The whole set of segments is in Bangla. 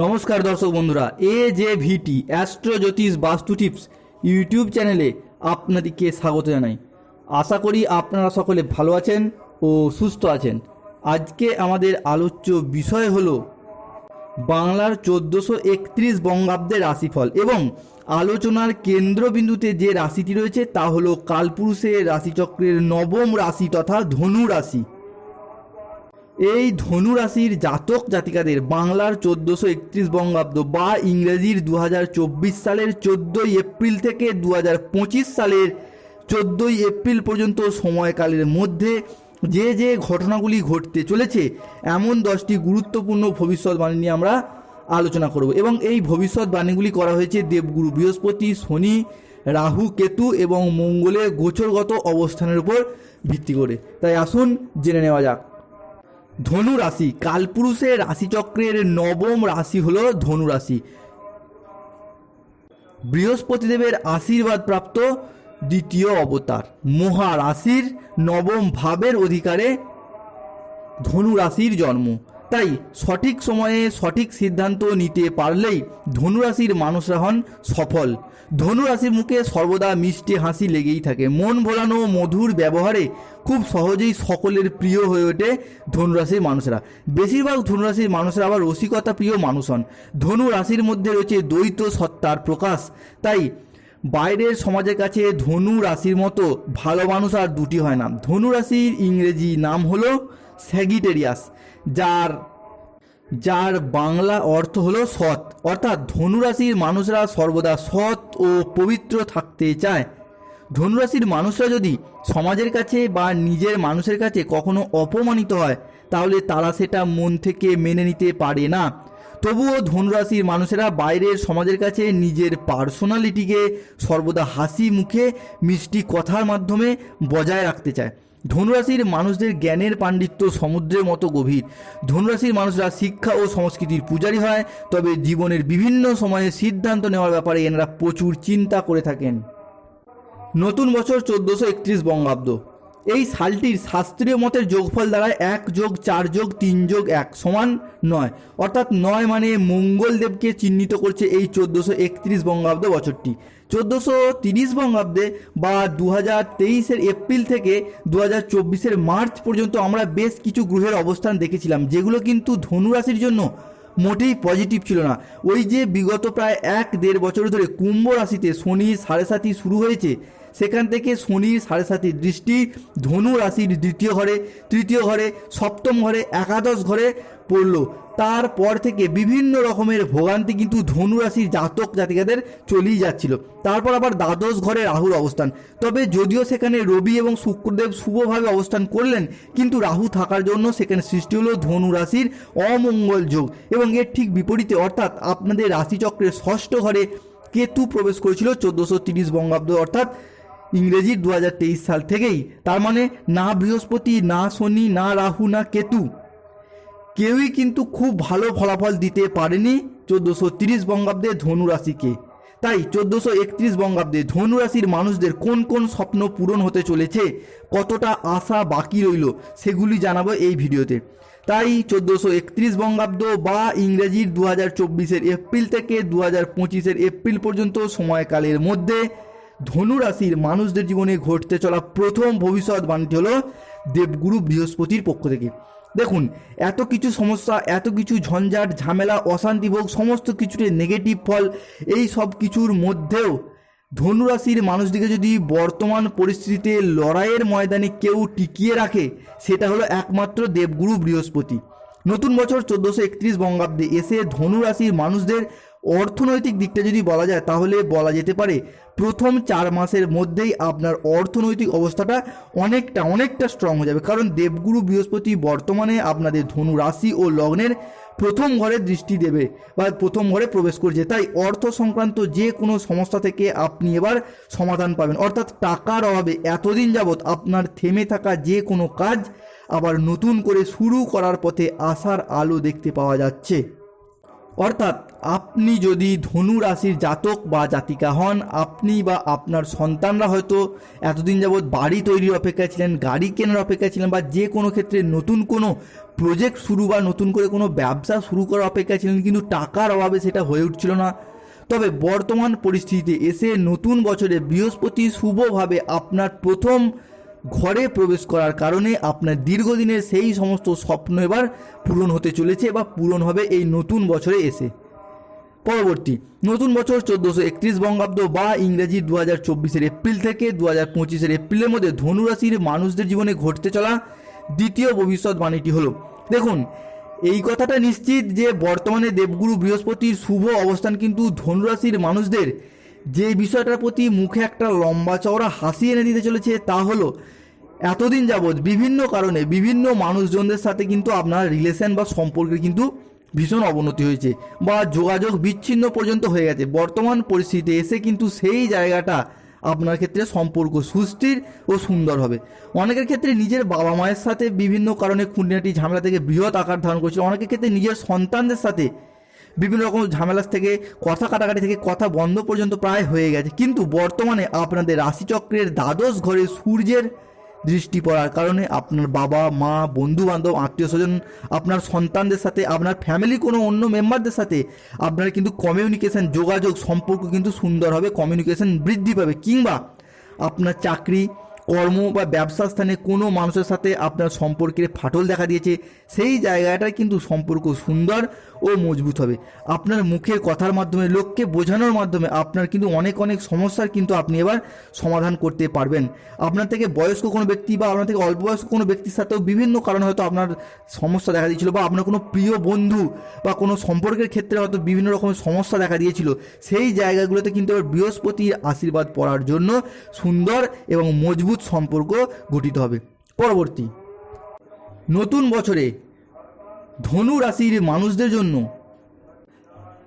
নমস্কার দর্শক বন্ধুরা এ জে ভিটি অ্যাস্ট্রো জ্যোতিষ বাস্তু টিপস ইউটিউব চ্যানেলে আপনাদেরকে স্বাগত জানাই। আশা করি আপনারা সকলে ভালো আছেন ও সুস্থ আছেন। আজকে আমাদের আলোচ্য বিষয় হলো বাংলার চোদ্দোশো একত্রিশ বঙ্গাব্দের রাশিফল এবং আলোচনার কেন্দ্রবিন্দুতে যে রাশিটি রয়েছে তা হলো কালপুরুষের রাশিচক্রের নবম রাশি তথা ধনু রাশি। এই ধনু রাশির জাতক জাতিকাদের বাংলার চোদ্দোশো একত্রিশ বঙ্গাব্দ বা ইংরেজির দু হাজার চব্বিশ সালের চোদ্দোই এপ্রিল থেকে দু হাজার পঁচিশ সালের চোদ্দোই এপ্রিল পর্যন্ত সময়কালের মধ্যে যে যে ঘটনাগুলি ঘটতে চলেছে, এমন দশটি গুরুত্বপূর্ণ ভবিষ্যৎবাণী নিয়ে আমরা আলোচনা করব। এবং এই ভবিষ্যৎবাণীগুলি করা হয়েছে দেবগুরু বৃহস্পতি, শনি, রাহু, কেতু এবং মঙ্গলের গোচরগত অবস্থানের উপর ভিত্তি করে। তাই আসুন জেনে নেওয়া যাক। ধনু রাশি কালপুরুষের রাশিচক্রের নবম রাশি হল ধনু রাশি বৃহস্পতিদেবের আশীর্বাদ প্রাপ্ত দ্বিতীয় অবতার। মহারাশির নবম ভাবের অধিকারে ধনু রাশির জন্ম। তাই সঠিক সময়ে সঠিক সিদ্ধান্ত নিতে পারলেই ধনুরাশির মানুষরা হন সফল। ধনুরাশির মুখে সর্বদা মিষ্টি হাসি লেগেই থাকে। মন ভোলানো, মধুর ব্যবহারে খুব সহজেই সকলের প্রিয় হয়ে ওঠে ধনুরাশির মানুষরা। বেশিরভাগ ধনুরাশির মানুষরা আবার রসিকতা প্রিয় মানুষ হন। ধনু রাশির মধ্যে রয়েছে দ্বৈত সত্তার প্রকাশ। তাই বাইরের সমাজের কাছে ধনু রাশির মতো ভালো মানুষ আর দুটি হয় না। ধনু রাশির ইংরেজি নাম হলো স্যাগিটেরিয়াস যার যার বাংলা অর্থ হলো সৎ। অর্থাৎ ধনুরাশির মানুষরা সর্বদা সৎ ও পবিত্র থাকতে চায়। ধনুরাশির মানুষরা যদি সমাজের কাছে বা নিজের মানুষের কাছে কখনো অপমানিত হয়, তাহলে তারা সেটা মন থেকে মেনে নিতে পারে না। তবুও ধনুরাশির মানুষেরা বাইরের সমাজের কাছে নিজের পার্সোনালিটিকে সর্বদা হাসি মুখে, মিষ্টি কথার মাধ্যমে বজায় রাখতে চায়। ধনুরাশির মানুষদের জ্ঞানের পাণ্ডিত্য সমুদ্রের মতো গভীর। ধনুরাশির মানুষরা শিক্ষা ও সংস্কৃতির পূজারী হয়, তবে জীবনের বিভিন্ন সময়ে সিদ্ধান্ত নেওয়ার ব্যাপারে এনারা প্রচুর চিন্তা করে থাকেন। নতুন বছর চোদ্দোশো একত্রিশ বঙ্গাব্দ। এই সালটির শাস্ত্রীয় মতের যোগফল দ্বারায় এক যোগ, চার যোগ, তিন যোগ, এক সমান নয়। অর্থাৎ নয় মানে মঙ্গলদেবকে চিহ্নিত করছে এই চোদ্দোশো একত্রিশ বঙ্গাব্দ বছরটি। চোদ্দোশো তিরিশ বঙ্গাব্দে বা দু হাজার তেইশের এপ্রিল থেকে দু হাজার চব্বিশের মার্চ পর্যন্ত আমরা বেশ কিছু গ্রহের অবস্থান দেখেছিলাম, যেগুলো কিন্তু ধনুরাশির জন্য মোটেই পজিটিভ ছিল না। ওই যে বিগত প্রায় এক দেড় বছর ধরে কুম্ভ রাশিতে শনি সাড়ে সাতি শুরু হয়েছে সেখান থেকে শনির সাড়ে সাতির দৃষ্টি, ধনু রাশির দ্বিতীয় ঘরে, তৃতীয় ঘরে, সপ্তম ঘরে, একাদশ ঘরে পড়ল। তারপর থেকে বিভিন্ন রকমের ভোগান্তি কিন্তু ধনু রাশির জাতক জাতিকাদের চলেই যাচ্ছিল। তারপর আবার দ্বাদশ ঘরে রাহুর অবস্থান। তবে যদিও সেখানে রবি এবং শুক্রদেব শুভভাবে অবস্থান করলেন, কিন্তু রাহু থাকার জন্য সেখানে সৃষ্টি হলো ধনু রাশির অমঙ্গল যোগ। এবং এর ঠিক বিপরীতে অর্থাৎ আপনাদের রাশিচক্রের ষষ্ঠ ঘরে কেতু প্রবেশ করেছিল চোদ্দোশো তিরিশ বঙ্গাব্দ, অর্থাৎ ইংরেজির দু সাল থেকেই, তার মানে না বৃহস্পতি, না শনি, না রাহু, না কেতু। কেউই কিন্তু খুব ভালো ফলাফল দিতে পারেনি চোদ্দোশো তিরিশ বঙ্গাব্দে ধনুরাশিকে তাই চোদ্দোশো একত্রিশ বঙ্গাব্দে ধনুরাশির মানুষদের কোন কোন স্বপ্ন পূরণ হতে চলেছে, কতটা আশা বাকি রইল, সেগুলি জানাব এই ভিডিওতে। তাই চোদ্দোশো একত্রিশ বঙ্গাব্দ বা ইংরেজির দু হাজার চব্বিশের এপ্রিল থেকে দু হাজার পঁচিশের এপ্রিল পর্যন্ত সময়কালের মধ্যে ধনু রাশির মানুষদের জীবনে ঘটতে চলা প্রথম ভবিষ্যৎবাণীটি হলো দেবগুরু বৃহস্পতির পক্ষ থেকে। দেখুন, এত কিছু সমস্যা, এত কিছু ঝঞ্ঝাট, ঝামেলা, অশান্তি ভোগ, সমস্ত কিছুতে নেগেটিভ ফল, এই সব কিছুর মধ্যেও ধনুরাশির মানুষদিকে যদি বর্তমান পরিস্থিতিতে লড়াইয়ের ময়দানে কেউ টিকিয়ে রাখে, সেটা হলো একমাত্র দেবগুরু বৃহস্পতি। নতুন বছর চোদ্দোশো একত্রিশ বঙ্গাব্দে এসে ধনুরাশির মানুষদের অর্থনৈতিক দিকটা যদি বলা যায়, তাহলে বলা যেতে পারে প্রথম চার মাসের মধ্যেই আপনার অর্থনৈতিক অবস্থাটা অনেকটা অনেকটা স্ট্রং হয়ে যাবে। কারণ দেবগুরু বৃহস্পতি বর্তমানে আপনাদের ধনু রাশি ও লগ্নের প্রথম ঘরে দৃষ্টি দেবে বা প্রথম ঘরে প্রবেশ করছে। তাই অর্থ সংক্রান্ত যে কোনো সমস্যা থেকে আপনি এবার সমাধান পাবেন। অর্থাৎ টাকার অভাবে এতদিন যাবৎ আপনার থেমে থাকা যে কোনো কাজ আবার নতুন করে শুরু করার পথে আশার আলো দেখতে পাওয়া যাচ্ছে। অর্থাৎ আপনি যদি ধনু রাশির জাতক বা জাতিকা হন, আপনি বা আপনার সন্তানরা হয়তো এতদিন যাবৎ বাড়ি তৈরির অপেক্ষায় ছিলেন, গাড়ি কেনার অপেক্ষায় ছিলেন বা যে কোনো ক্ষেত্রে নতুন কোনো প্রজেক্ট শুরু বা নতুন করে কোনো ব্যবসা শুরু করার অপেক্ষায় ছিলেন কিন্তু টাকার অভাবে সেটা হয়ে উঠছিল না। তবে বর্তমান পরিস্থিতিতে এসে নতুন বছরে বৃহস্পতি শুভভাবে আপনার প্রথম ঘরে প্রবেশ করার কারণে আপনার দীর্ঘদিনের সেই সমস্ত স্বপ্ন এবার পূরণ হতে চলেছে বা পূরণ হবে এই নতুন বছরে এসে। পরবর্তী, নতুন বছর চোদ্দোশো একত্রিশ বঙ্গাব্দ বা ইংরেজি দু হাজার চব্বিশের এপ্রিল থেকে দু হাজার পঁচিশের এপ্রিলের মধ্যে ধনুরাশির মানুষদের জীবনে ঘটতে চলা দ্বিতীয় ভবিষ্যৎবাণীটি হলো, দেখুন, এই কথাটা নিশ্চিত যে বর্তমানে দেবগুরু বৃহস্পতির শুভ অবস্থান কিন্তু ধনুরাশির মানুষদের যে বিষয়টার প্রতি মুখে একটা লম্বা চওড়া হাসি এনে দিতে চলেছে তা হলো, এতদিন যাবৎ বিভিন্ন কারণে বিভিন্ন মানুষজনদের সাথে কিন্তু আপনার রিলেশন বা সম্পর্কের কিন্তু ভীষণ অবনতি হয়েছে বা যোগাযোগ বিচ্ছিন্ন পর্যন্ত হয়ে গেছে। বর্তমান পরিস্থিতিতে এসে কিন্তু সেই জায়গাটা আপনার ক্ষেত্রে সম্পর্ক সুস্থির ও সুন্দর হবে। অনেকের ক্ষেত্রে নিজের বাবা মায়ের সাথে বিভিন্ন কারণে খুঁটিনাটি ঝামেলা থেকে বৃহৎ আকার ধারণ করছে। অনেকের ক্ষেত্রে নিজের সন্তানদের সাথে বিভিন্ন রকম ঝামেলার থেকে, কথা কাটাকাটি থেকে কথা বন্ধ পর্যন্ত প্রায় হয়ে গেছে। কিন্তু বর্তমানে আপনাদের রাশিচক্রের দ্বাদশ ঘরে সূর্যের দৃষ্টি পড়ার কারণে আপনার বাবা, মা বন্ধু বান্ধব আত্মীয় স্বজন আপনার সন্তানদের সাথে, আপনার ফ্যামিলি কোনো অন্য মেম্বারদের সাথে আপনার কিন্তু কমিউনিকেশন যোগাযোগ সম্পর্ক কিন্তু সুন্দর হবে কমিউনিকেশন বৃদ্ধি পাবে কিংবা আপনার চাকরি কর্ম বা ব্যবসা স্থানে কোনো মানুষের সাথে আপনার সম্পর্কের ফাটল দেখা দিয়েছে, সেই জায়গাটায় কিন্তু সম্পর্ক সুন্দর ও মজবুত হবে। আপনার মুখের কথার মাধ্যমে, লোককে বোঝানোর মাধ্যমে আপনার কিন্তু অনেক অনেক সমস্যার কিন্তু আপনি এবার সমাধান করতে পারবেন। আপনার থেকে বয়স্ক কোনো ব্যক্তি বা আপনার থেকে অল্প বয়স্ক কোনো ব্যক্তির সাথেও বিভিন্ন কারণে হয়তো আপনার সমস্যা দেখা দিয়েছিল বা আপনার কোনো প্রিয় বন্ধু বা কোনো সম্পর্কের ক্ষেত্রে হয়তো বিভিন্ন রকমের সমস্যা দেখা দিয়েছিল, সেই জায়গাগুলোতে কিন্তু এবার বৃহস্পতির আশীর্বাদ পড়ার জন্য সুন্দর এবং মজবুত সম্পর্ক গঠিত হবে। পরবর্তী। নতুন বছরে ধনু রাশির মানুষদের জন্য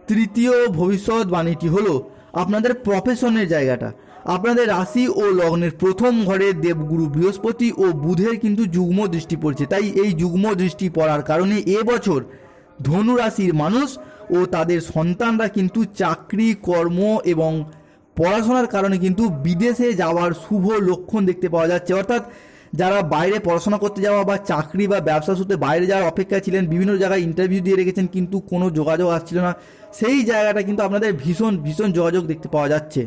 তৃতীয় ভবিষ্যৎবাণীটি হলো আপনাদের প্রফেশনের জায়গাটা। আপনাদের রাশি ও লগ্নের প্রথম ঘরে দেবগুরু বৃহস্পতি ও বুধের কিন্তু যুগ্ম দৃষ্টি পড়ছে। তাই এই যুগ্ম দৃষ্টি পড়ার কারণে এবছর ধনু রাশির মানুষ ও তাদের সন্তানরা কিন্তু চাকরি, কর্ম এবং পড়াশোনার কারণে কিন্তু বিদেশে যাওয়ার শুভ লক্ষণ দেখতে পাওয়া যাচ্ছে। অর্থাৎ যারা বাইরে পড়াশোনা করতে যাওয়া বা চাকরি বা ব্যবসা সূত্রে বাইরে যাওয়ার অপেক্ষায় ছিলেন, বিভিন্ন জায়গায় ইন্টারভিউ দিয়ে রেখেছেন কিন্তু কোনো যোগাযোগ আসছিল না। সেই জায়গাটা কিন্তু আপনাদের ভীষণ ভীষণ যোগাযোগ দেখতে পাওয়া যাচ্ছে।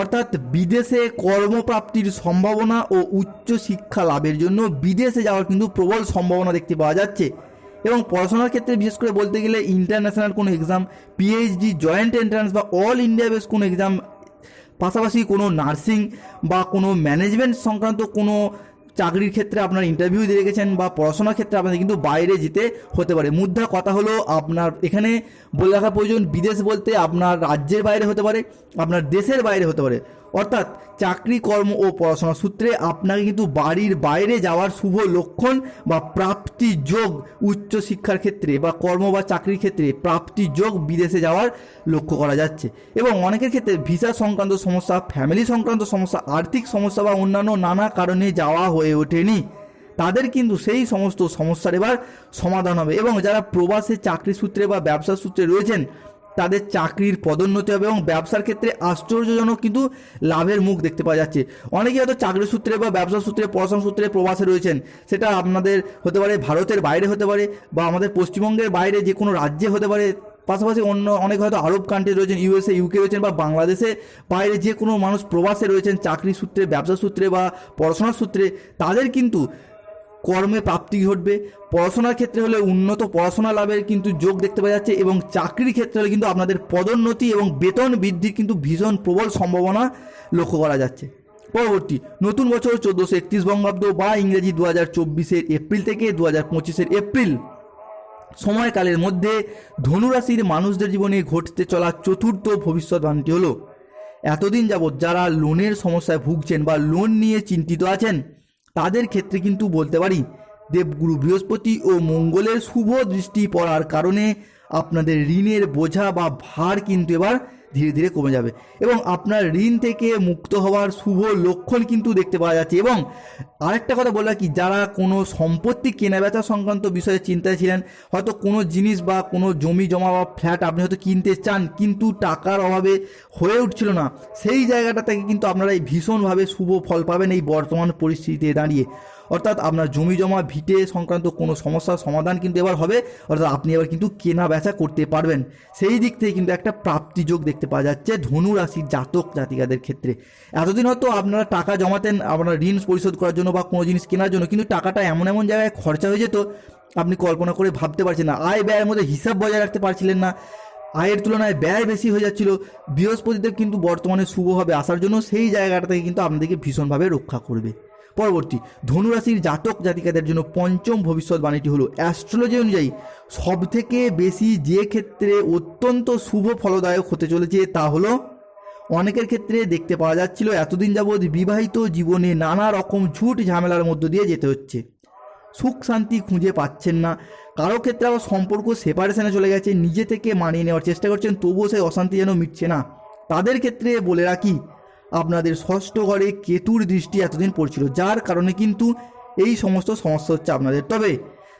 অর্থাৎ বিদেশে কর্মপ্রাপ্তির সম্ভাবনা ও উচ্চ শিক্ষা লাভের জন্য বিদেশে যাওয়ার কিন্তু প্রবল সম্ভাবনা দেখতে পাওয়া যাচ্ছে। এবং পড়াশোনার ক্ষেত্রে, বিশেষ করে বলতে গেলে ইন্টারন্যাশনাল কোনো এক্সাম পিএইচডি জয়েন্ট এন্ট্রান্স বা অল ইন্ডিয়া বেস কোনো এক্সাম পাশাপাশি কোনো নার্সিং বা কোনো ম্যানেজমেন্ট সংক্রান্ত কোনো চাকরির ক্ষেত্রে আপনার ইন্টারভিউ দিয়ে রেখেছেন বা পড়াশোনার ক্ষেত্রে আপনাদের কিন্তু বাইরে যেতে হতে পারে। মুদ্রা কথা হলো আপনার এখানে বলে রাখা প্রয়োজন, বিদেশ বলতে আপনার রাজ্যের বাইরে হতে পারে, আপনার দেশের বাইরে হতে পারে। অর্থাৎ চাকরি, কর্ম ও পড়াশোনা সূত্রে আপনাকে কিন্তু বাড়ির বাইরে যাওয়ার শুভ লক্ষণ বা প্রাপ্তি যোগ উচ্চ শিক্ষার ক্ষেত্রে বা কর্ম বা চাকরির ক্ষেত্রে প্রাপ্তি যোগ বিদেশে যাওয়ার লক্ষ্য করা যাচ্ছে। এবং অনেকের ক্ষেত্রে ভিসা সংক্রান্ত সমস্যা ফ্যামিলি সংক্রান্ত সমস্যা, আর্থিক সমস্যা বা অন্যান্য নানা কারণে যাওয়া হয়ে ওঠেনি। তাদের কিন্তু সেই সমস্ত সমস্যার এবার সমাধান হবে। এবং যারা প্রবাসে চাকরি সূত্রে বা ব্যবসা সূত্রে রয়েছেন তাদের চাকরির পদোন্নতি হবে এবং ব্যবসার ক্ষেত্রে আশ্চর্যজনক কিন্তু লাভের মুখ দেখতে পাওয়া যাচ্ছে। অনেকে হয়তো চাকরি সূত্রে বা ব্যবসা সূত্রে, পড়াশোনা সূত্রে প্রবাসে রয়েছেন। সেটা আপনাদের হতে পারে ভারতের বাইরে হতে পারে বা আমাদের পশ্চিমবঙ্গের বাইরে যে কোনো রাজ্যে হতে পারে। পাশাপাশি অন্য অনেক হয়তো আরব কান্ট্রি রয়েছেন ইউএসএ ইউকে রয়েছেন বা বাংলাদেশে বাইরে যে কোনো মানুষ প্রবাসে রয়েছেন, চাকরি সূত্রে, ব্যবসা সূত্রে বা পড়াশোনার সূত্রে। তাদের কিন্তু কর্মে প্রাপ্তি ঘটবে। পড়াশোনার ক্ষেত্রে হলে উন্নত পড়াশোনা লাভের কিন্তু যোগ দেখতে পাওয়া যাচ্ছে এবং চাকরির ক্ষেত্রে হলে কিন্তু আপনাদের পদোন্নতি এবং বেতন বৃদ্ধির কিন্তু ভীষণ প্রবল সম্ভাবনা লক্ষ্য করা যাচ্ছে। পরবর্তী, নতুন বছর চোদ্দোশো একত্রিশ বঙ্গাব্দ বা ইংরেজি দু হাজার চব্বিশের এপ্রিল থেকে দু হাজার পঁচিশের এপ্রিল সময়কালের মধ্যে ধনুরাশির মানুষদের জীবনে ঘটতে চলা চতুর্থ ভবিষ্যৎবাণীটি হলো, এতদিন যাবৎ যারা লোনের সমস্যায় ভুগছেন বা লোন নিয়ে চিন্তিত আছেন তাদের ক্ষেত্রে কিন্তু বলতে পারি, দেবগুরু বৃহস্পতি ও মঙ্গলের শুভ দৃষ্টি পড়ার কারণে আপনাদের ঋণের বোঝা বা ভার কিন্তু এবার ধীরে ধীরে কমে যাবে। এবং আপনার ঋণ থেকে মুক্ত হওয়ার শুভ লক্ষণ কিন্তু দেখতে পাওয়া যাচ্ছে। এবং আরেকটা কথা বলা কি যারা কোনো সম্পত্তি কেনাবেচা সংক্রান্ত বিষয়ে চিন্তায় ছিলেন, হয়তো কোনো জিনিস বা কোনো জমি, জমা বা ফ্ল্যাট আপনি হয়তো কিনতে চান, কিন্তু টাকার অভাবে হয়ে উঠছিল না। সেই জায়গাটা থেকে কিন্তু আপনারা এই ভীষণভাবে শুভ ফল পাবেন এই বর্তমান পরিস্থিতিতে দাঁড়িয়ে। অর্থাৎ আপনার জমি জমা, ভিটে সংক্রান্ত কোনো সমস্যার সমাধান কিন্তু এবার হবে। অর্থাৎ আপনি এবার কিন্তু কেনা বেচা করতে পারবেন। সেই দিক থেকে কিন্তু একটা প্রাপ্তিযোগ দেখতে পাওয়া যাচ্ছে ধনু রাশির জাতক জাতিকাদের ক্ষেত্রে। এতদিন হয়তো আপনারা টাকা জমাতেন, আপনার ঋণ পরিশোধ করার জন্য বা কোনো জিনিস কেনার জন্য, কিন্তু টাকাটা এমন এমন জায়গায় খরচা হয়ে যেত, আপনি কল্পনা করে ভাবতে পারছেন না। আয় ব্যয়ের মধ্যে হিসাব বজায় রাখতে পারছিলেন না। আয়ের তুলনায় ব্যয় বেশি হয়ে যাচ্ছিল। বৃহস্পতিদেব কিন্তু বর্তমানে শুভভাবে আসার জন্য সেই জায়গাটা থেকে কিন্তু আপনাদেরকে ভীষণভাবে রক্ষা করবে। পরবর্তী ধনুরাশির জাতক জাতিকাদের জন্য পঞ্চম ভবিষ্যৎবাণীটি হলো অ্যাস্ট্রোলজি অনুযায়ী সব থেকে বেশি যে ক্ষেত্রে অত্যন্ত শুভ ফলদায়ক হতে চলেছে তা হলো অনেকের ক্ষেত্রে দেখতে পাওয়া যাচ্ছিল এতদিন যাবৎ বিবাহিত জীবনে নানা রকম ঝুট ঝামেলার মধ্য দিয়ে যেতে হচ্ছে। সুখ শান্তি খুঁজে পাচ্ছেন না। কারও ক্ষেত্রে আবার সম্পর্ক সেপারেশনে চলে গেছে, নিজে থেকে মানিয়ে নেওয়ার চেষ্টা করছেন, তবুও সেই অশান্তি যেন মিটছে না। তাদের ক্ষেত্রে বলে রাখি আপনাদের ষষ্ঠ ঘরে কেতুর দৃষ্টি এতদিন পড়ছিল, যার কারণে কিন্তু এই সমস্ত সমস্যা হচ্ছে আপনাদের। তবে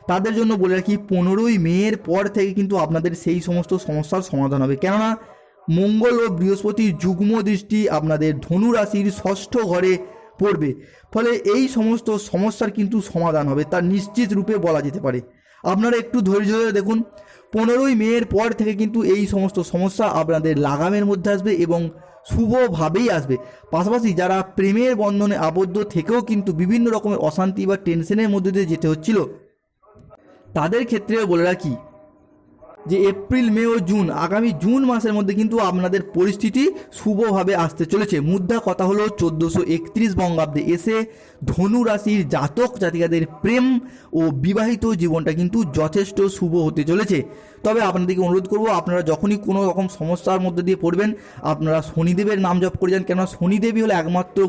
তাদের জন্য বলে রাখি, পনেরোই মেয়ের পর থেকে কিন্তু আপনাদের সেই সমস্ত সমস্যার সমাধান হবে। কেননা মঙ্গল ও বৃহস্পতির যুগ্ম দৃষ্টি আপনাদের ধনু রাশির ষষ্ঠ ঘরে পড়বে। ফলে এই সমস্ত সমস্যার কিন্তু সমাধান হবে তার নিশ্চিত রূপে বলা যেতে পারে। আপনারা একটু ধৈর্য ধরে দেখুন, পনেরোই মেয়ের পর থেকে কিন্তু এই সমস্ত সমস্যা আপনাদের লাগামের মধ্যে আসবে এবং শুভভাবেই আসবে। পাশাপাশি যারা প্রেমের বন্ধনে আবদ্ধ থেকেও কিন্তু বিভিন্ন রকমের অশান্তি বা টেনশনের মধ্যে দিয়ে যেতে হচ্ছিল, তাদের ক্ষেত্রেও বলে রাখি যে এপ্রিল, মে ও জুন, আগামী জুন মাসের মধ্যে কিন্তু আপনাদের পরিস্থিতি শুভভাবে আসতে চলেছে। মুদ্রা কথা হলো চোদ্দোশো একত্রিশ বঙ্গাব্দে এসে ধনু রাশির জাতক জাতিকাদের প্রেম ও বিবাহিত জীবনটা কিন্তু যথেষ্ট শুভ হতে চলেছে। তবে আপনাদেরকে অনুরোধ করব, আপনারা যখনই কোনো রকম সমস্যার মধ্যে দিয়ে পড়বেন, আপনারা শনিদেবের নাম জপ করে যান। কেননা শনিদেবই হলো একমাত্র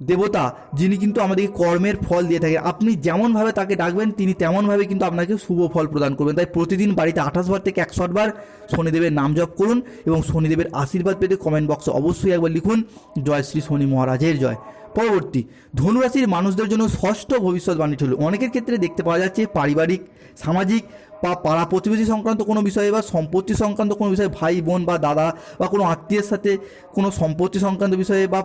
দেবতা, যিনি কিন্তু আমাদেরকে কর্মের ফল দিয়ে থাকেন। আপনি যেমনভাবে তাকে ডাকবেন, তিনি তেমনভাবে কিন্তু আপনাকে শুভ ফল প্রদান করবেন। তাই প্রতিদিন বাড়িতে আঠাশ বার থেকে একশো বার শনিদেবের নাম জপ করুন এবং শনিদেবের আশীর্বাদ পেতে কমেন্ট বক্সে অবশ্যই একবার লিখুন, জয় শ্রী শনি মহারাজের জয়। পরবর্তী, ধনুরাশির মানুষদের জন্য ষষ্ঠ ভবিষ্যৎবাণী হল। অনেকের ক্ষেত্রে দেখতে পাওয়া যাচ্ছে পারিবারিক, সামাজিক বা পাড়া প্রতিবেশী সংক্রান্ত কোনো বিষয়ে বা সম্পত্তি সংক্রান্ত কোনো বিষয়ে ভাই, বোন বা দাদা বা কোনো আত্মীয়ের সাথে কোনো সম্পত্তি সংক্রান্ত বিষয়ে বা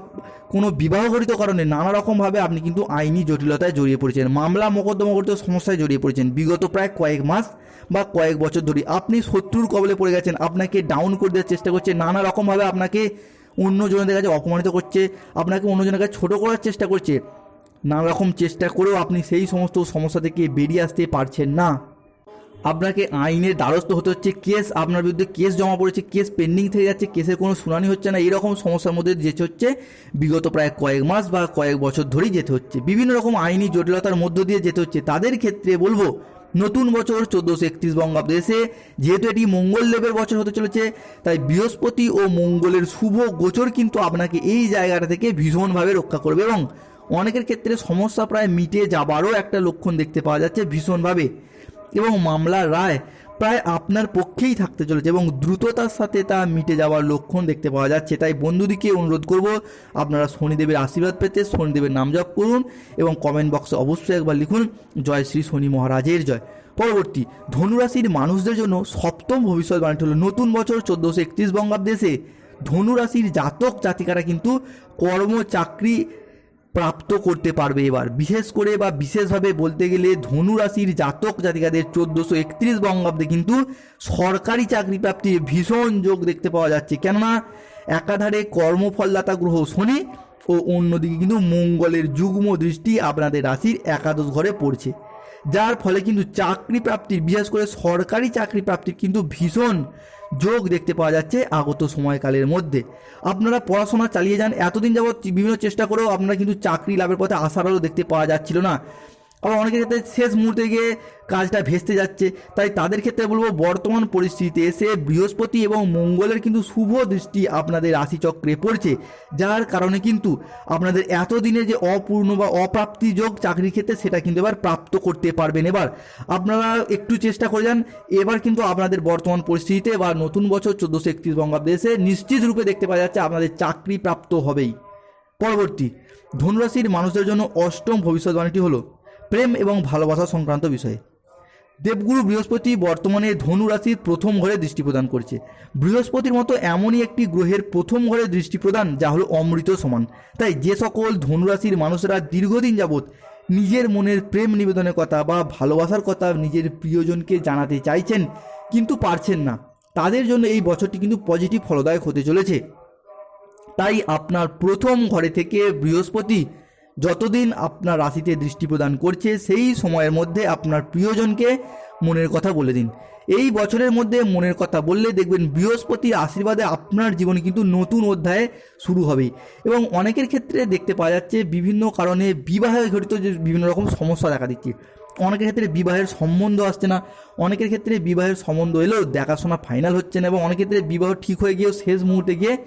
কোনো বিবাহগঠিত কারণে নানা রকমভাবে আপনি কিন্তু আইনি জটিলতায় জড়িয়ে পড়েছেন। মামলা মোকদ্দমাগঠিত সমস্যায় জড়িয়ে পড়েছেন। বিগত প্রায় কয়েক মাস বা কয়েক বছর ধরে আপনি শত্রুর কবলে পড়ে গেছেন। আপনাকে ডাউন করে দেওয়ার চেষ্টা করছে। নানা রকমভাবে আপনাকে অন্যজনের কাছে অপমানিত করছে। আপনাকে অন্যজনের কাছে ছোটো করার চেষ্টা করছে। নানা রকম চেষ্টা করেও আপনি সেই সমস্ত সমস্যা থেকে বেরিয়ে আসতে পারছেন না। আপনাকে আইনের দ্বারস্থ হতে হচ্ছে, কেস আপনার বিরুদ্ধে কেস জমা পড়েছে, কেস পেন্ডিং থেকে যাচ্ছে, কেসের কোনো শুনানি হচ্ছে না, এরকম সমস্যার মধ্যে যেতে হচ্ছে, বিগত প্রায় কয়েক মাস বা কয়েক বছর ধরেই যেতে হচ্ছে। বিভিন্ন রকম আইনি জটিলতার মধ্য দিয়ে যেতে হচ্ছে। তাদের ক্ষেত্রে বলব, নতুন বছর চোদ্দোশো একত্রিশ বঙ্গাব্দে যেহেতু এটি মঙ্গল দেবের বছর হতে চলেছে, তাই বৃহস্পতি ও মঙ্গলের শুভ গোচর কিন্তু আপনাকে এই জায়গাটা থেকে ভীষণভাবে রক্ষা করবে এবং অনেকের ক্ষেত্রে সমস্যা প্রায় মিটে যাবারও একটা লক্ষণ দেখতে পাওয়া যাচ্ছে ভীষণভাবে। এবং মামলার রায় প্রায় আপনার পক্ষেই থাকতে চলেছে এবং দ্রুততার সাথে তা মিটে যাওয়ার লক্ষণ দেখতে পাওয়া যাচ্ছে। তাই বন্ধুদিকে অনুরোধ করব, আপনারা শনিদেবের আশীর্বাদ পেতে শনিদেবের নাম জপ করুন এবং কমেন্ট বক্সে অবশ্যই একবার লিখুন, জয় শ্রী শনি মহারাজের জয়। পরবর্তী, ধনুরাশির মানুষদের জন্য সপ্তম ভবিষ্যৎবাণীটি হলো নতুন বছর চোদ্দোশো একত্রিশ বঙ্গাব্দে এসে ধনুরাশির জাতক জাতিকারা কিন্তু কর্ম চাকরি প্রাপ্ত করতে পারবে এবার। বিশেষ করে বা বিশেষভাবে বলতে গেলে ধনু রাশির জাতক জাতিকাদের চোদ্দোশো একত্রিশ বঙ্গাব্দে কিন্তু সরকারি চাকরি প্রাপ্তির ভীষণ যোগ দেখতে পাওয়া যাচ্ছে। কেননা একাধারে কর্মফলদাতা গ্রহ শনি ও অন্যদিকে কিন্তু মঙ্গলের যুগ্ম দৃষ্টি আপনাদের রাশির একাদশ ঘরে পড়ছে। যার ফলে কিন্তু চাকরি প্রাপ্তির, বিশেষ করে সরকারি চাকরি প্রাপ্তির কিন্তু ভীষণ যোগ দেখতে পাওয়া যাচ্ছে আগত সময়কালের মধ্যে। আপনারা পড়াশোনা চালিয়ে যান, এতদিন যাবৎ বিভিন্ন চেষ্টা করেও আপনারা কিন্তু চাকরি লাভের পথে আশার আলো দেখতে পাওয়া যাচ্ছিল না। আবার অনেকের ক্ষেত্রে শেষ মুহূর্তে গিয়ে কাজটা ভেস্তে যাচ্ছে। তাই তাদের ক্ষেত্রে বলব, বর্তমান পরিস্থিতিতে এসে বৃহস্পতি এবং মঙ্গলের কিন্তু শুভ দৃষ্টি আপনাদের রাশিচক্রে পড়ছে। যার কারণে কিন্তু আপনাদের এতদিনে যে অপূর্ণ বা অপ্রাপ্তি যোগ চাকরির ক্ষেত্রে সেটা কিন্তু এবার প্রাপ্ত করতে পারবেন এবার। আপনারা একটু চেষ্টা করে যান, এবার কিন্তু আপনাদের বর্তমান পরিস্থিতিতে বা নতুন বছর চোদ্দোশো একত্রিশ বঙ্গাব্দে এসে নিশ্চিত রূপে দেখতে পাওয়া যাচ্ছে আপনাদের চাকরি প্রাপ্ত হবেই। পরবর্তী, ধনুরাশির মানুষদের জন্য অষ্টম ভবিষ্যৎবাণীটি হলো প্রেম এবং ভালোবাসা সংক্রান্ত বিষয়ে। দেবগুরু বৃহস্পতি বর্তমানে ধনু রাশির প্রথম ঘরে দৃষ্টি প্রদান করছে। বৃহস্পতির মতো এমনই একটি গ্রহের প্রথম ঘরে দৃষ্টি প্রদান, যা হলো অমৃত সমান। তাই যে সকল ধনু রাশির মানুষেরা দীর্ঘদিন যাবৎ নিজের মনের প্রেম নিবেদনের কথা বা ভালোবাসার কথা নিজের প্রিয়জনকে জানাতে চাইছেন, কিন্তু পারছেন না। তাদের জন্য এই বছরটি কিন্তু পজিটিভ ফলদায়ক হতে চলেছে। তাই আপনার প্রথম ঘরে থেকে বৃহস্পতি যতদিন আপনার রাশিতে দৃষ্টি প্রদান করছে, সেই সময়ের মধ্যে আপনার প্রিয়জনকে মনের কথা বলে দিন। এই বছরের মধ্যে মনের কথা বললে দেখবেন বৃহস্পতির আশীর্বাদে আপনার জীবনে কিন্তু নতুন অধ্যায় শুরু হবে। এবং অনেকের ক্ষেত্রে দেখতে পাওয়া যাচ্ছে বিভিন্ন কারণে বিবাহে ঘটিত যে বিভিন্ন রকম সমস্যা দেখা দিচ্ছে। অনেকের ক্ষেত্রে বিবাহের সম্বন্ধ আসছে না, অনেকের ক্ষেত্রে বিবাহের সম্বন্ধ এলেও দেখাশোনা ফাইনাল হচ্ছে না, এবং অনেক ক্ষেত্রে বিবাহ ঠিক হয়ে গিয়েও শেষ মুহূর্তে গিয়ে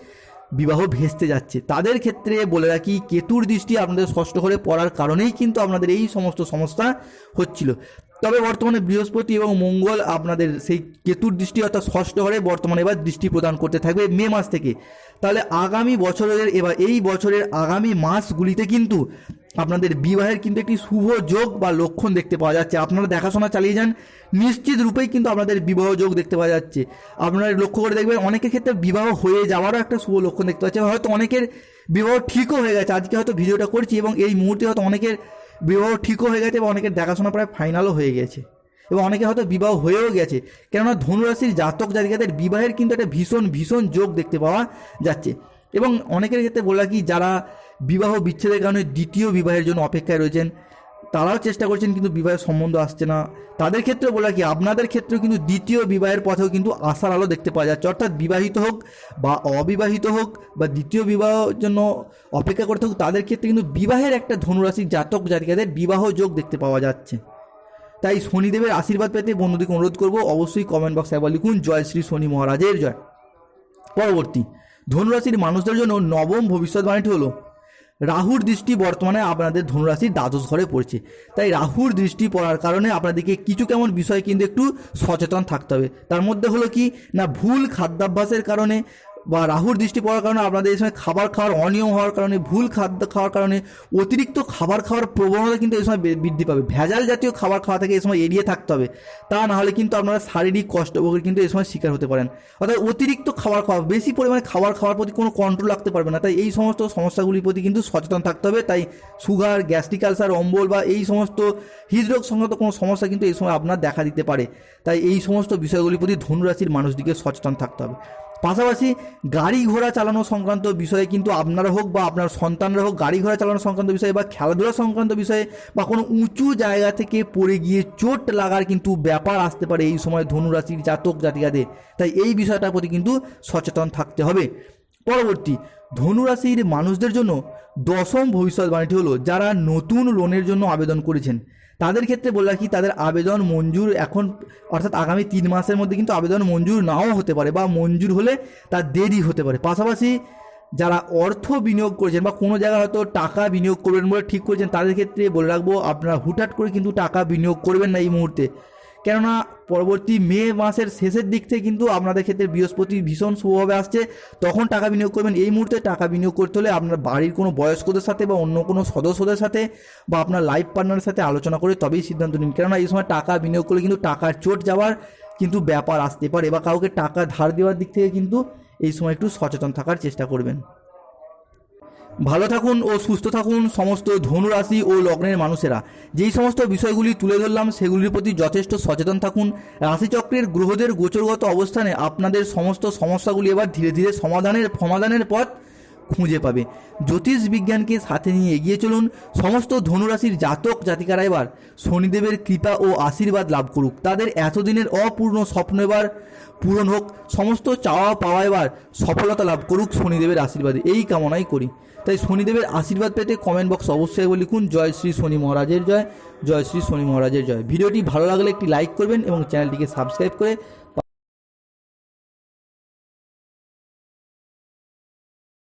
বিবাহ ভেস্তে যাচ্ছে। তাদের ক্ষেত্রে বলে রাখি, কেতুর দৃষ্টি আপনাদের ষষ্ঠ ঘরে পড়ার কারণেই কিন্তু আপনাদের এই সমস্ত সমস্যা হচ্ছিল। তবে বর্তমানে বৃহস্পতি এবং মঙ্গল আপনাদের সেই কেতুর দৃষ্টি অর্থাৎ ষষ্ঠ ঘরে বর্তমানে এবার দৃষ্টি প্রদান করতে থাকবে মে মাস থেকে। তাহলে আগামী বছরের এবার এই বছরের আগামী মাসগুলিতে কিন্তু আপনাদের বিবাহের কিন্তু একটি শুভ যোগ বা লক্ষণ দেখতে পাওয়া যাচ্ছে। আপনারা দেখাশোনা চালিয়ে যান, নিশ্চিত রূপেই কিন্তু আপনাদের বিবাহ যোগ দেখতে পাওয়া যাচ্ছে। আপনারা লক্ষ্য করে দেখবেন অনেকের ক্ষেত্রে বিবাহ হয়ে যাওয়ারও একটা শুভ লক্ষণ দেখতে পাচ্ছেন। হয়তো অনেকের বিবাহ ঠিকও হয়ে গেছে, আজকে হয়তো ভিডিওটা করছি এবং এই মুহূর্তে হয়তো অনেকের বিবাহ ঠিকও হয়ে গেছে এবং অনেকের দেখাশোনা প্রায় ফাইনালও হয়ে গেছে। এবং অনেকে হয়তো বিবাহ হয়েও গেছে। কেননা ধনুরাশির জাতক জাতিকাদের বিবাহের কিন্তু একটা ভীষণ ভীষণ যোগ দেখতে পাওয়া যাচ্ছে। এবং অনেকের ক্ষেত্রে বলা কি, যারা বিবাহ বিচ্ছেদের কারণে দ্বিতীয় বিবাহের জন্য অপেক্ষায় রয়েছেন তারাও চেষ্টা করছেন কিন্তু বিবাহের সম্বন্ধ আসছে না। তাদের ক্ষেত্রে বলা কি, আপনাদের ক্ষেত্রেও কিন্তু দ্বিতীয় বিবাহের পথেও কিন্তু আশার আলো দেখতে পাওয়া যাচ্ছে। অর্থাৎ বিবাহিত হোক বা অবিবাহিত হোক বা দ্বিতীয় বিবাহের জন্য অপেক্ষা করতে হোক, তাদের ক্ষেত্রে কিন্তু বিবাহের একটা ধনুরাশির জাতক জাতিকাদের বিবাহ যোগ দেখতে পাওয়া যাচ্ছে। তাই শনিদেবের আশীর্বাদ পেতে বন্ধুদেরকে অনুরোধ করব, অবশ্যই কমেন্ট বক্সে একবার লিখুন, জয় শ্রী শনি মহারাজের জয়। পরবর্তী, ধনুরাশির মানুষদের জন্য নবম ভবিষ্যৎবাণীটি হলো রাহুর দৃষ্টি বর্তমানে আপনাদের ধনুরাশির দ্বাদশ ঘরে পড়ছে। তাই রাহুর দৃষ্টি পড়ার কারণে আপনাদেরকে কিছু কেমন বিষয় কিন্তু একটু সচেতন থাকতে হবে। তার মধ্যে হলো কি? না, ভুল খাদ্যাভ্যাসের কারণে বা রাহুর দৃষ্টি পড়ার কারণে আপনাদের এই সময় খাবার খাওয়ার অনিয়ম হওয়ার কারণে, ভুল খাদ্য খাওয়ার কারণে, অতিরিক্ত খাবার খাওয়ার প্রবণতা কিন্তু এই সময় বৃদ্ধি পাবে। ভেজাল জাতীয় খাবার খাওয়া থেকে এই সময় এড়িয়ে থাকতে হবে। তা না হলে কিন্তু আপনারা শারীরিক কষ্ট ভোগের কিন্তু এই সময় শিকার হতে পারেন। অর্থাৎ অতিরিক্ত খাবার খাওয়া, বেশি পরিমাণে খাবার খাওয়ার প্রতি কোনো কন্ট্রোল রাখতে পারবে না। তাই এই সমস্ত সমস্যাগুলির প্রতি কিন্তু সচেতন থাকতে হবে। তাই সুগার গ্যাস্ট্রিক আলসার অম্বল বা এই সমস্ত হৃদরোগ সংক্রান্ত কোনো সমস্যা কিন্তু এই সময় আপনার দেখা দিতে পারে। তাই এই সমস্ত বিষয়গুলির প্রতি ধনুরাশির মানুষদিকে সচেতন থাকতে হবে। পাশাপাশি গাড়ি ঘোড়া চালানো সংক্রান্ত বিষয়ে কিন্তু আপনারা হোক বা আপনার সন্তানরা হোক, গাড়ি ঘোড়া চালানো সংক্রান্ত বিষয়ে বা খেলাধুলা সংক্রান্ত বিষয়ে বা কোনো উঁচু জায়গা থেকে পড়ে গিয়ে চোট লাগার কিন্তু ব্যাপার আসতে পারে এই সময় ধনুরাশির জাতক জাতিকাদের। তাই এই বিষয়টার প্রতি কিন্তু সচেতন থাকতে হবে। পরবর্তী, ধনুরাশির মানুষদের জন্য দশম ভবিষ্যৎবাণীটি হলো যারা নতুন লোনের জন্য আবেদন করেছেন। তাদের ক্ষেত্রে বলে রাখি তাদের আবেদন মঞ্জুর এখন, অর্থাৎ আগামী তিন মাসের মধ্যে কিন্তু আবেদন মঞ্জুর নাও হতে পারে বা মঞ্জুর হলে তার দেরি হতে পারে। পাশাপাশি যারা অর্থ বিনিয়োগ করেছেন বা কোনো জায়গায় হয়তো টাকা বিনিয়োগ করবেন বলে ঠিক করেছেন, তাদের ক্ষেত্রে বলে রাখব, আপনারা হুটহাট করে কিন্তু টাকা বিনিয়োগ করবেন না এই মুহূর্তে। কেননা পরবর্তী মে মাসের শেষের দিক থেকে কিন্তু আপনাদের ক্ষেত্রে বৃহস্পতি ভীষণ শুভভাবে আসছে। তখন টাকা বিনিয়োগ করবেন। এই মুহূর্তে টাকা বিনিয়োগ করতে হলে আপনার বাড়ির কোনো বয়স্কদের সাথে বা অন্য কোনো সদস্যদের সাথে বা আপনার লাইফ পার্টনারের সাথে আলোচনা করে তবেই সিদ্ধান্ত নিন। কেননা এই সময় টাকা বিনিয়োগ করলে কিন্তু টাকার চোট যাওয়ার কিন্তু ব্যাপার আসতে পারে বা কাউকে টাকা ধার দেওয়ার দিক থেকে কিন্তু এই সময় একটু সচেতন থাকার চেষ্টা করবেন। ভালো থাকুন ও সুস্থ থাকুন সমস্ত ধনুরাশি ও লগ্নের মানুষেরা। যেই সমস্ত বিষয়গুলি তুলে ধরলাম, সেগুলির প্রতি যথেষ্ট সচেতন থাকুন। রাশিচক্রের গ্রহদের গোচরগত অবস্থানে আপনাদের সমস্ত সমস্যাগুলি এবার ধীরে ধীরে সমাধানের সমাধানের পথ খুঁজে পাবে। জ্যোতিষ বিজ্ঞানকে সাথে নিয়ে এগিয়ে চলুন সমস্ত ধনুরাশির জাতক জাতিকারা এবার শনিদেবের কৃপা ও আশীর্বাদ লাভ করুক। তাদের এতদিনের অপূর্ণ স্বপ্ন এবার পূরণ হোক। সমস্ত চাওয়া পাওয়া এবার সফলতা লাভ করুক শনিদেবের আশীর্বাদে। এই কামনাই করি। তাই শনিদেবের আশীর্বাদ পেতে কমেন্ট বক্স অবশ্যই লিখুন, জয় শ্রী শনি মহারাজের জয় জয় শ্রী শনি মহারাজের জয়। ভিডিওটি ভালো লাগলে একটি লাইক করবেন এবং চ্যানেলটিকে সাবস্ক্রাইব করে